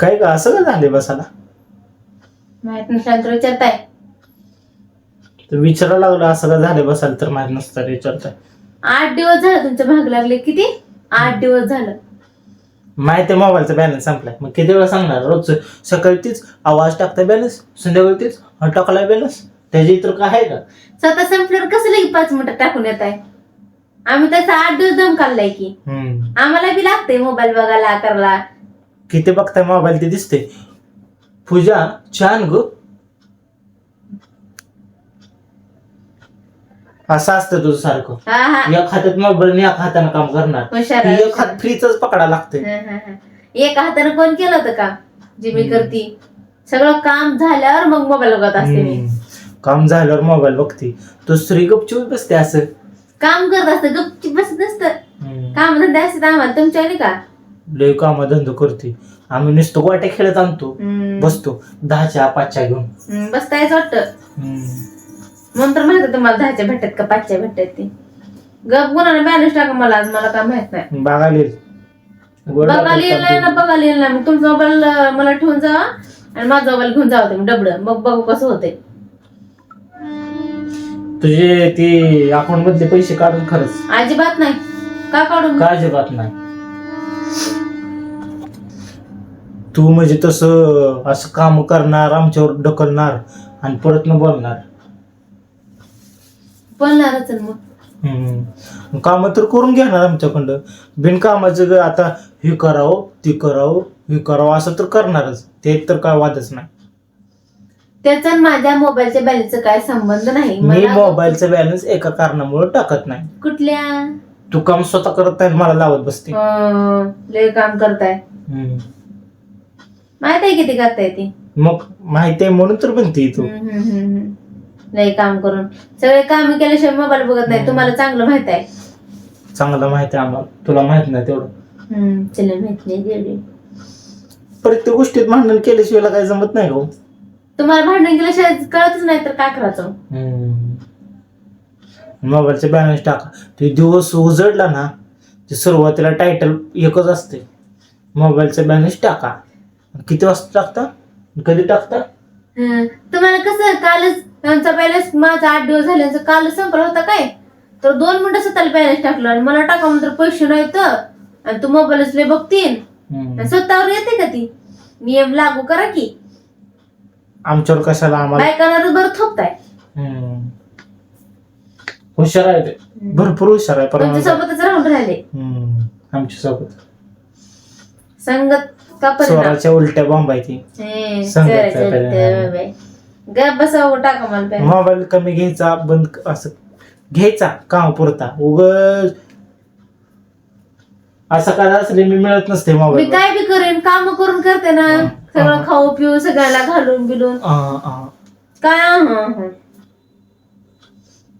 काय का असं का झाले बसाला माहीत विचारताय. तर विचारायला लागलं असं का झाले बसायला? तर माहीत नसतं विचारताय. आठ दिवस झालं तुमच्या भाग लागले किती? आठ दिवस झालं. माहिती आहे मोबाईलचा बॅलन्स संपलाय. मग किती वेळा सांगणार? रोज सकाळी तीच आवाज टाकता बॅलन्स संध्याकाळी तीच हा टाकलाय बॅलन्स. त्याच्या इतर काय आहे का? स्वतः संपल्यावर कसं लगे पाच मिनिटं टाकून येत आहे आम्ही त्याचा आठ दिवस दम काढलाय की. हम्म. आम्हाला बी लागतंय मोबाईल बघायला करायला. किती बघताय मोबाईल ते दिसते पूजा छान ग. असं असतं तुझं सारखं. हा हा. एक हातात मोबाईल एक हाताने काम करणार. हुशार आहे, एक हात फ्रीच पकडा लागते. हा, हा, हा. एका हाताने कोण केलं होतं का जे मी हम्म. करते. सगळं काम झाल्यावर मग मोबाईल बघत असते मी. काम झाल्यावर मोबाईल बघते. तो स्त्री गपचूप बसते असं. काम करत असतं गपचिप बसत नसतं. हम्म. काम धंदे असतात आम्हाला. तुमच्या नाही का? लय काम धंदो करते आम्ही नुसतं गोट्या खेळत आणतो हम्म. बसतो दहाच्या पाचच्या घेऊन. हम्म, बसतायच वाटतं. हम्म. म्हणून तर माहीत आहे तुम्हाला दहाच्या भेटतात का पाचच्या भेटतात ते? गप गुणाने बॅलन्स टाका मला आज मला काय माहीत नाही. बघायला येईल. गोड बघायला येईल नाही ना. बघायला येईल ना. मग तुमचा मोबाईल मला ठेवून जावा आणि माझा मोबाईल घेऊन जावा तुम्ही डबड. मग बघू कसं होते तुझे ते अकाउंट मधले पैसे काढून खरंच. अजिबात नाही. का काढून? काय अजिबात नाही? तू म्हणजे तसं असं काम करणार आमच्यावर ढकलणार आणि परत न बोलणार. बोलणारच आहे मग. काम तर करून घेणार आमच्याकडं. बिनकामाचं ग आता हे करावं ते करावं हे करावं असं तर करणारच. ते तर काय वादच नाही. त्याचा आणि माझ्या मोबाईलच्या बॅलन्सचा काय संबंध नाही. मी मला मोबाईलचा बॅलन्स एका कारणामुळे टाकत नाही. कुठल्या? तू काम स्वतः करत नाही मला लावत बसते. अं, लय काम करताय. हम्म. माहीत आहे किती करताय ती? मग माहिती आहे म्हणून तर म्हणते तू. हम्म, हम्म, हम्म, हम्म. लय काम करून. सगळे काम केल्याशिवाय मोबाईल बघत नाही. तुम्हाला चांगलं माहीत आहे. चांगलं माहिती आहे आम्हाला. तुला माहीत नाही तेवढं. हम्म, चला माहीत नाही तेवढी. प्रत्येक गोष्टीत भांडण केल्याशिवाय काय जमत नाही हो. तुम्हाला भांडण केल्याशिवाय कळतच नाही तर काय करायचं? मोबाईलचा बॅलन्स टाका. ते दिवस उजडला ना ते सुरुवातीला टायटल एकच असते. मोबाईलचा बॅलन्स टाका. किती वाजता टाकता? कधी टाकता? हं, तुम्हाला कसं कालच त्यांचा बॅलन्स माझा आठ दिवस झाल्याचं कालच संपला होता काय? तर दोन मिनिटं स्वतःला बॅलन्स टाकलं आणि मला टाका म्हणून पैसे नाही तर आणि तू मोबाईलच लय हम्म. आणि स्वतःवर येते का ती? नियम लागू करा की. आमच्यावर कशाला आम्हाला बायकांवर बरं थोपताय. हम्म. हुशार आहे ते. भरपूर हुशार आहे तुमच्या सोबतच राहून राहिले. आमच्यासोबत संगत का परिणाम? स्वराच्या उलट्या बॉम्ब आहे ती हे. गप बॅलन्स. मोबाईल कमी घ्यायचा बंद क- असं. घ्यायचा काम पुरता. उग असं काय असले मी मिळत नसते मी मोबाईल काय बी करेन काम करून करते ना. हं, सगळं हं. खाऊ पिऊ सगळ्याला घालून बिलून. काय हं, हं.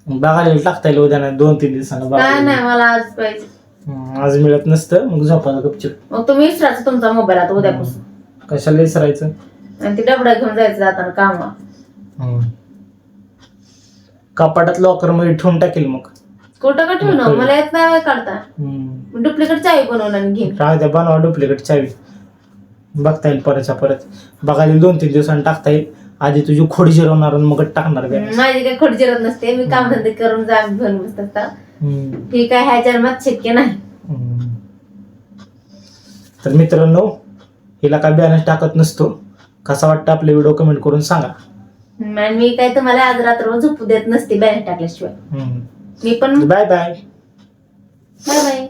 बघायला टाकता येईल उद्या नाही दोन तीन दिवसानं काय बघायला. नाही मला आज पाहिजे. आज मिळत नसतं मग झोपायला गपचूप. मग तुम्ही विसरायचं तुमचा मोबाईल आता उद्यापासून. कशाला विसरायचं? आणि ती डबडा घेऊन जायचं जाताना कामा. कपाटात लॉकरमध्ये ठेवून टाकेल मग. कुठं का ठेवणं. मला येत नाही काढता. डुप्लिकेट चावी बनवून आणि घेईन राहू द्या बनवा डुप्लिकेट चावी. बघता येईल परतच्या परत. बघायला दोन तीन दिवसांनी टाकता येईल. आधी तुझी खोडी जिरवणार आणि मग टाकणार बॅलन्स. माझी काही खोड जिरत नसते. मी काम धंदे करून जा घेऊन बसत असता. हं. हे काय ह्या जन्मात शक्य नाही. तर मित्रांनो हिला काय बॅलन्स टाकत नसतो. कसा वाटतं आपले व्हिडिओ कमेंट करून सांगा. हं, आणि मी काय तुम्हाला आज रात्र झोपू देत नसते बॅलन्स टाकल्याशिवाय. मी पण बाय बाय बाय बाय